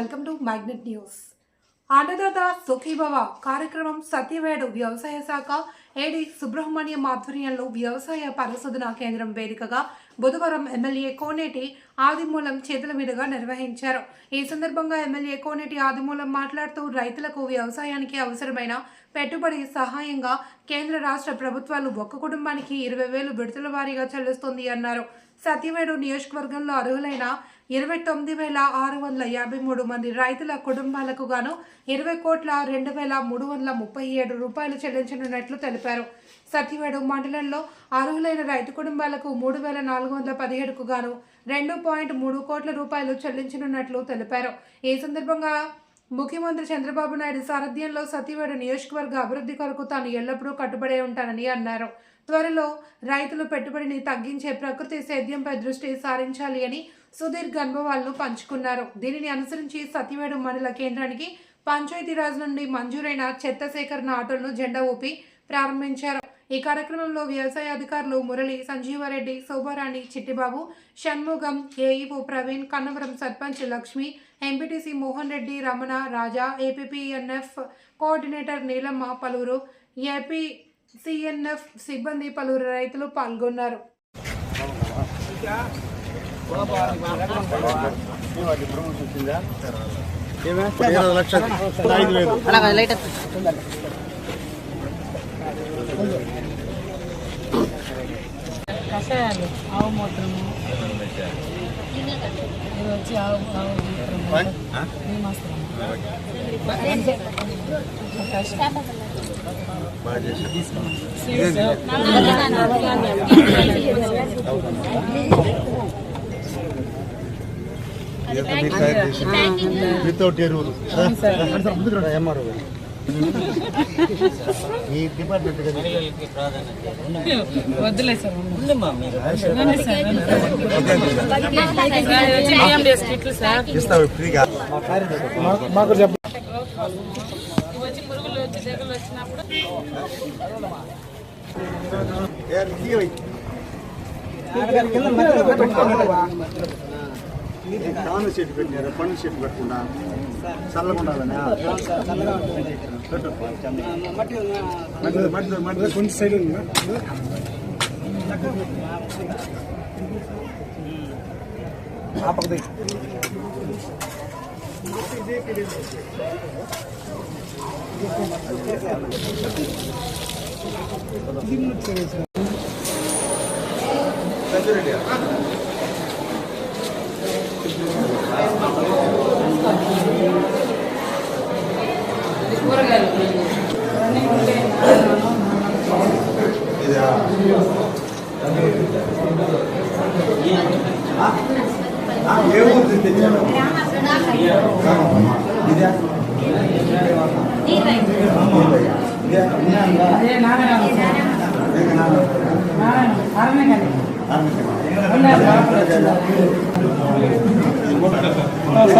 Welcome to magnet news. Annadata Sukhibhava కార్యక్రమం సత్యవేడు వ్యవసాయ శాఖ ఏడి సుబ్రహ్మణ్యం ఆధ్వర్యంలో వ్యవసాయ పరిశోధన కేంద్రం వేదికగా బుధవారం ఎమ్మెల్యే కోనేటి ఆదిమూలం చేతుల మీదుగా నిర్వహించారు. ఈ సందర్భంగా ఎమ్మెల్యే కోనేటి ఆదిమూలం మాట్లాడుతూ రైతులకు వ్యవసాయానికి అవసరమైన పెట్టుబడి సహాయంగా కేంద్ర రాష్ట్ర ప్రభుత్వాలు ఒక్క కుటుంబానికి ఇరవై వేలు విడతల వారీగా చెల్లిస్తుంది అన్నారు. సత్యవేడు నియోజకవర్గంలో అర్హులైన ఇరవై తొమ్మిది వేల ఆరు వందల యాభై మూడు మంది రైతుల కుటుంబాలకు గాను ఇరవై కోట్ల రెండు వేల మూడు వందల ముప్పై ఏడు రూపాయలు చెల్లించనున్నట్లు తెలిపారు. సత్యవేడు మండలంలో అర్హులైన రైతు కుటుంబాలకు మూడు వేల నాలుగు వందల పదిహేడుకు గాను రెండు పాయింట్ మూడు కోట్ల రూపాయలు చెల్లించనున్నట్లు తెలిపారు. ఈ సందర్భంగా ముఖ్యమంత్రి చంద్రబాబు నాయుడు సారథ్యంలో సతీవేడు నియోజకవర్గ అభివృద్ధి కొరకు తాను ఎల్లప్పుడూ కట్టుబడే ఉంటానని అన్నారు. త్వరలో రైతులు పెట్టుబడిని తగ్గించే ప్రకృతి సేద్యంపై దృష్టి సారించాలి అని సుదీర్ఘ అనుభవాలను పంచుకున్నారు. దీనిని అనుసరించి సత్యవేడు మండల కేంద్రానికి పంచాయతీరాజ్ నుండి మంజూరైన చెత్త సేకరణ ఆటోలను జెండా ఊపి ప్రారంభించారు. ఈ కార్యక్రమంలో వ్యవసాయ అధికారులు Murali Sanjeevareddy Shobharani Chittibabu Shanmugam AEO Praveen Kannavaram sarpanch Lakshmi MPTC Mohan Reddy Ramana Raja APPNF coordinator Neelamma పలువురు ఏపీ సిఎన్ఎఫ్ సిబ్బంది పలువురు రైతులు పాల్గొన్నారు. ఇరవై లక్షలు ఐదు వేలు కషాయాలు ఆవు మూత్రము ఇది వచ్చి ఆవు ఆవు మూత్రము ఇదంతా మీరు తయారు చేసి వితౌట్ ఎరువులు. ఎంఆర్ఓ ఈ డిపార్ట్మెంట్ కదా? వద్దులే సార్ మాకు చెప్ప. ఇవి వచ్చి పురుగులు వచ్చి తెగులు వచ్చినప్పుడు కాను చెట్టు పెట్టినారు పండు చెట్టు పెట్టకుండా చల్లగా ఉండాలని పెట్టు మధ్యలో మధ్యలో మధ్యలో కొంచెం సైడ్ కూరగాయలు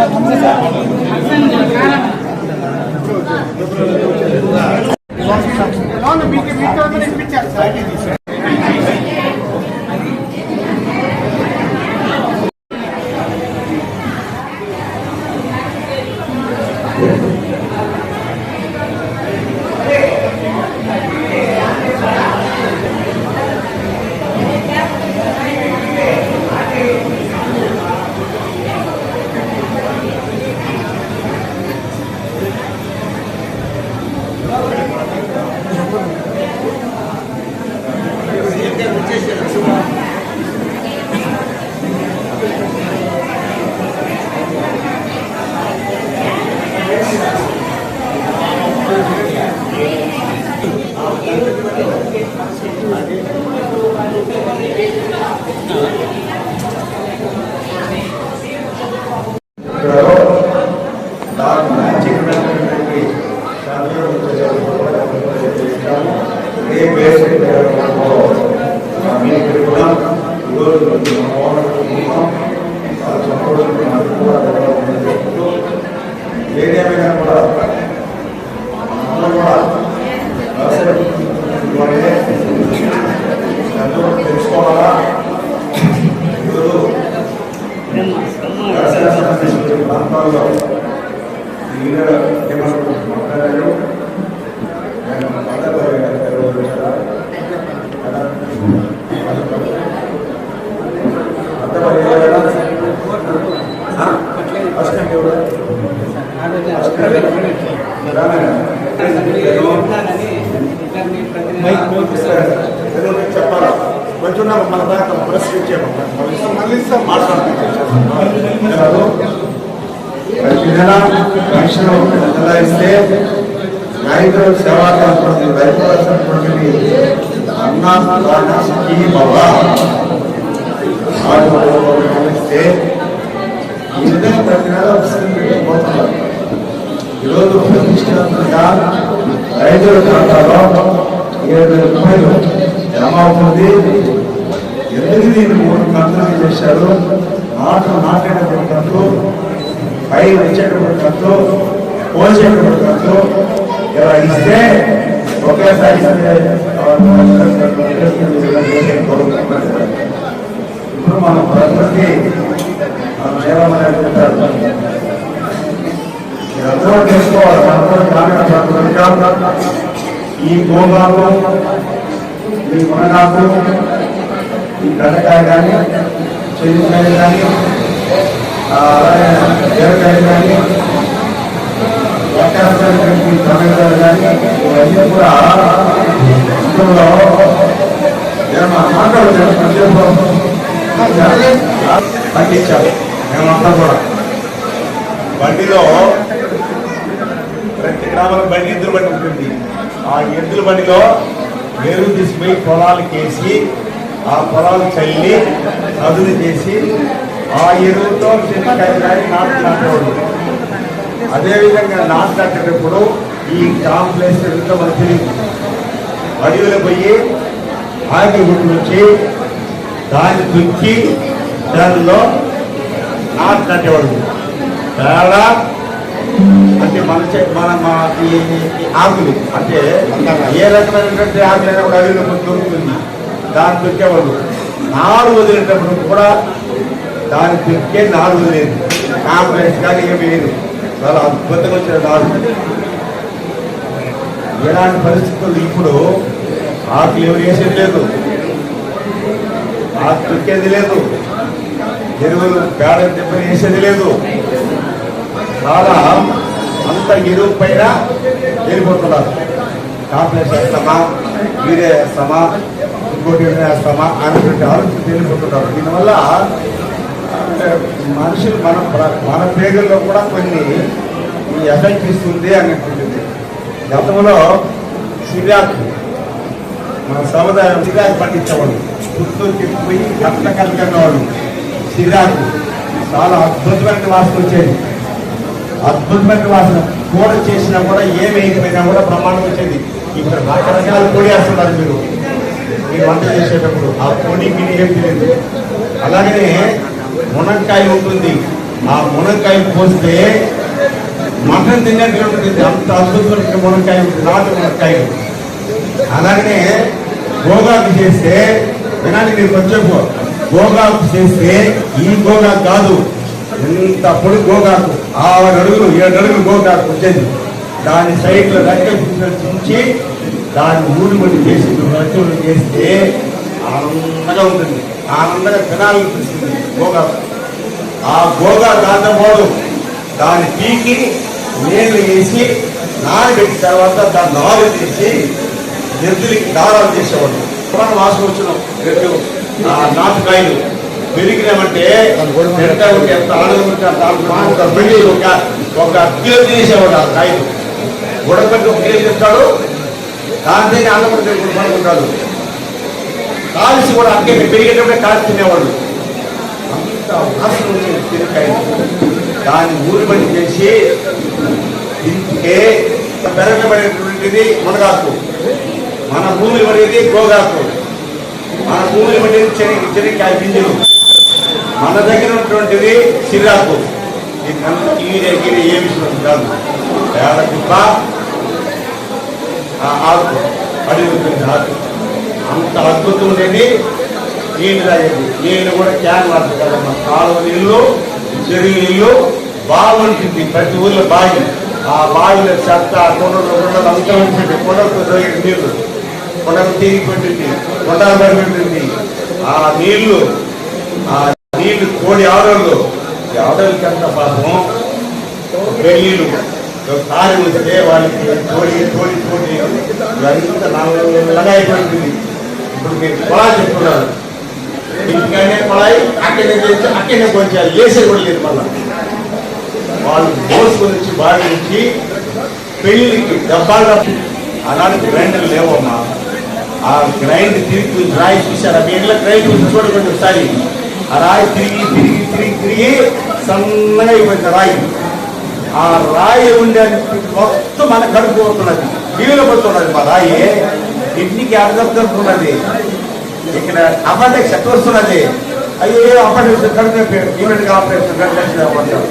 సార్ ఏదేమైనా కూడా అందరూ కూడా తెలుసుకోవాలా ఈరోజు ప్రాంతాల్లో మాట్లాడారు చెప్పాలా కొంచెం మన దాకా ప్రెస్ ఇచ్చేయమా మళ్ళీ ఇస్తాం ఉంటారు ప్రతి నెల పెన్షన్ నెల ఇస్తే సేవా కార్యక్రమం రైతులటువంటి అన్న ఈ బాబా ఈ విధంగా ప్రతి నెల వస్తుంది పోతున్నారు ఈరోజు ప్రతిష్టాత్మకంగా రైతుల ఖాతాలో ఏడు వేల రూపాయలు జమ అవుతుంది. ఎందుకు దీన్ని మూడు కంతులు చేశారు? మాటలు మాట్లాడేటువంటి కంతులు పై వచ్చేటువంటి కంతులు పోల్చేటువంటి కంతులు ఇలా ఇస్తే ఒకేసారి ఇప్పుడు మనం ప్రకృతి మనం క్షేమమని అంటారు మీరందరూ చేసుకోవాలి మనందరూ గ్రామీణ ప్రాంతాలు ఈ గోగాకు ఈ మునగాకు ఈ కనకాయ కానీ చెల్లికాయ కానీ అలాగే బీరకాయ కానీ రకరకాలైనటువంటి టమాటాలు కానీ ఇవన్నీ కూడా ఇంట్లో ఏమన్నా మాట్లాడుతున్నాం పండించాలి మేమంతా కూడా బండిలో ప్రతి గ్రామంలో బండి ఎద్దుల బండి ఉంటుంది ఆ ఎద్దుల బండిలో ఎరువు తీసుకుపోయి పొలాలకేసి ఆ పొలాలు చల్లి చదువు చేసి ఆ ఎరువుతో చెనక్కాయ కానీ నాటు నాటేవాడు అదేవిధంగా నాటు నాటేటప్పుడు ఈ కాంప్లెక్స్ ఎంతో మనకు తెలియదు. అడవిలో పోయి ఆగి నుంచి దాన్ని దుక్కి దానిలో నాటు నాటేవాడు చాలా అంటే మన మన మా ఆకులు. అంటే ఏ రకమైనటువంటి ఆకులైనా కూడా అడవిలో మనకు దొరుకుతుంది. దాన్ని దొరికేవాళ్ళు నారు వదిలేటప్పుడు కూడా దాన్ని దొరికే నారు వదిలేదు కాంప్లెక్స్ కానీ ఏమీ లేదు చాలా అద్భుతంగా వచ్చిన నారు ఎలాంటి పరిస్థితులు ఇప్పుడు? ఆకులు ఎవరు వేసేది లేదు. ఆకు దొరికేది లేదు. ఎరువులు పేడ దెబ్బలు వేసేది లేదు. చాలా అంత ఎరువు పైన వెళ్ళిపోతున్నారు కాంప్లెక్స్ వేస్తామా మీరే వేస్తామా ఇంకోటి వేస్తామా అనేటువంటి ఆలోచన వెళ్ళిపోతున్నారు దీనివల్ల అంటే మనుషులు మన మన పేగల్లో కూడా కొన్ని ఈ ఎఫెక్ట్ ఇస్తుంది అనేటువంటిది గతంలో సిరాకు మన సముదాయం సిరాకు పండించేవాళ్ళు పుత్తూరు తిప్పిపోయి కట్ట కలిగినవాళ్ళు సిరాకు చాలా అద్భుతమైన వాసన వచ్చేది. అద్భుతమైన వాసన. కూడ చేసినా కూడా ఏం వేయకపోయినా కూడా ప్రమాణం వచ్చేది. ఇప్పుడు రకరకాల పొడి వేస్తున్నారు మీరు. మీరు వంట చేసేటప్పుడు ఆ పొడి గిని అలాగే తెలియదు మునక్కాయ ఉంటుంది. ఆ మునక్కాయ పోస్తే మటన్ తిన్నట్టు ఉంటుంది. అంత అద్భుతమైన మునక్కాయ నాటు మునక్కాయ. అలాగనే గోగాకు చేస్తే వినాలి మీరు కొంచెం. గోగాకు చేస్తే ఈ గోగాకు కాదు. ఎంత పొడి గోగాకు? ఆరు అడుగులు ఏడు అడుగులు గోగాకు వచ్చేది. దాని సైడ్లో రెక్క చూసి దాన్ని ఊడిపడి చేసి రచ్చులు చేస్తే ఆనందంగా ఉంటుంది. ఆనందంగా తినాలనిపిస్తుంది గోగాకు ఆ గోగా దాంతోపాటు దాన్ని పీకి నీళ్ళు వేసి నానబెట్టిన తర్వాత దాన్ని నారు తీసి ఎద్దులకి దారాలు చేసేవాడు మనం వాసన వచ్చినాం ఆ నాటుకాయలు పెరిగినామంటే ఎంత ఆనందం ఉంటే అంత ఆనందం. ఒక ఒక కిలో తినేసేవాడు ఆ కాయలు. ఉడకబెట్టి ఒక కిలో తింటాడు దాంతో అన్నం ఉంటే పడుకుంటాడు కాల్చి కూడా అక్కే పెరిగేటప్పుడే కాల్చి తినేవాడు. అంత వాసన వచ్చేది తినకాయ దాన్ని ఊరిబడి చేసి ఇంటికే పెరగబడేటువంటిది మునగాకు. మన భూమి పడేది గోగాకు. మన భూమి పడేది చెరి చెరికాయ గింజలు. మన దగ్గర ఉన్నటువంటిది సిరాకు. ఇది అంత ఈ దగ్గర ఏ విషయం కాదు. పేద కుప్ప ఆకు అడిగి ఆకు అంత అద్భుతం ఉండేది నీళ్ళు తాగేది నీళ్ళు కూడా క్యాన్ వాటర్ కదమ్మా. కాలువ నీళ్ళు చెరువు నీళ్ళు బాగుంటుంది ప్రతి ఊర్లో బావి. ఆ బావిలో చెత్త కొండలు కొండలు అంతా ఉంటుంది. కొండలతో దొరికిన నీళ్ళు కొండలు తీరిపోతుంది కొండలు పడిపోతుంది ఆ నీళ్ళు ఆ నీళ్ళు కోడి ఆడోళ్ళు ఆడోళ్ళకి అంత పాపం? పెళ్ళిళ్ళు కారు వస్తే వాళ్ళకి తోడి తోడి తోడి. ఇదంతా నల్లగా అయిపోతుంది ఇప్పుడు మీరు కొలా చెప్తున్నారు. ఇంటికనే కొలాయి అక్కడే చేసి అక్కడనే కొంచెం లేసే కూడా లేదు మళ్ళా. వాళ్ళు మోసుకొని వచ్చి బావి నుంచి పెళ్ళికి డబ్బాలు అలాంటి గ్రైండర్ లేవమ్మా. ఆ గ్రైండ్ తిరిగి రాయి చూసారా మీ ఇంట్లో గ్రైండ్ చూసి చూడకండి ఒకసారి. ఆ రాయి తిరిగి తిరిగి తిరిగి తిరిగి సన్నగా అయిపోయింది రాయి. ఆ రాయి ఉండే మొత్తం మన కడుపు పోతున్నది. జీవులు పడుతున్నది మా రాయి. ఇంటికి అడగడుతున్నది ఇక్కడ అపార్టెక్స్ ఎక్కడ వస్తున్నది అయ్యో అపార్టెక్స్ కడుపు యూనిట్ ఆపరేషన్ కడుపు అవ్వడం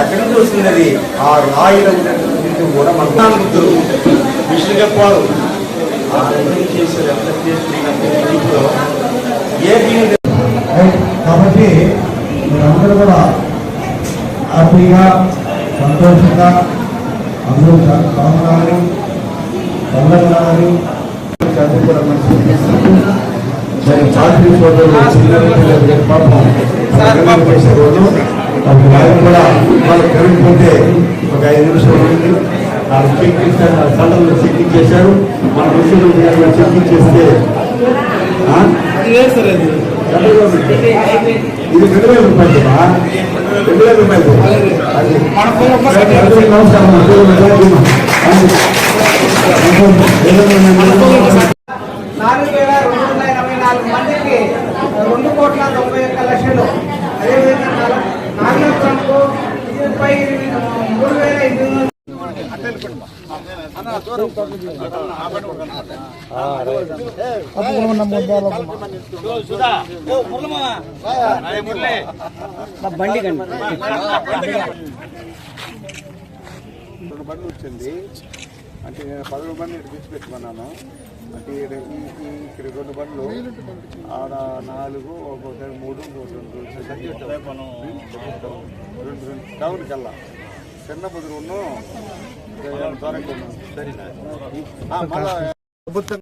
ఎక్కడి నుంచి వస్తున్నది. ఆ రాయిలో ఉండే కూడా మన ముద్దులు విష్ణు చెప్పారు ఆ కాబట్టి మీరందరూ కూడా హ్యాపీగా సంతోషంగా అందరూ బాగున్నారు చల్లగాలని చదువు కూడా మంచి మరి చాకరీ సోదరులు చిన్న పిల్లలు పాపం ప్రయాణం చేసే రోజు ఒక వారు కూడా వాళ్ళు పెరిగిపోతే ఒక ఐదు నిమిషాలు ఉంది వాళ్ళు చెక్ చేశారు ఆ సడన్లు చెక్ చేశారు మన విషయంలో చెక్ చేస్తే? ఇది రెండు వేల రూపాయలు రెండు వేల రూపాయలు అది నమస్కారం మా పేరు మెగాజీమ. అది. నాలుగు వేల రెండు వందల ఎనభై నాలుగు మందికి రెండు కోట్ల తొంభై ఒక్క లక్షలు అదేవిధంగా నాలుగు- నాగలాపురంకు ముప్పై మూడు వేల ఎనిమిది వందల బండి రెండు బండ్లు వచ్చింది అంటే నేను పదవి బండ్లు ఇటు తెచ్చి పెట్టుకున్నాను అంటే ఇక్కడ రెండు బండ్లు ఆడ నాలుగు ఒక్కొక్కటి మూడు రెండు రెండు రెండు టౌన్కి వెళ్ళా చిన్న బుదురు సరే ఉన్నాం ప్రభుత్వం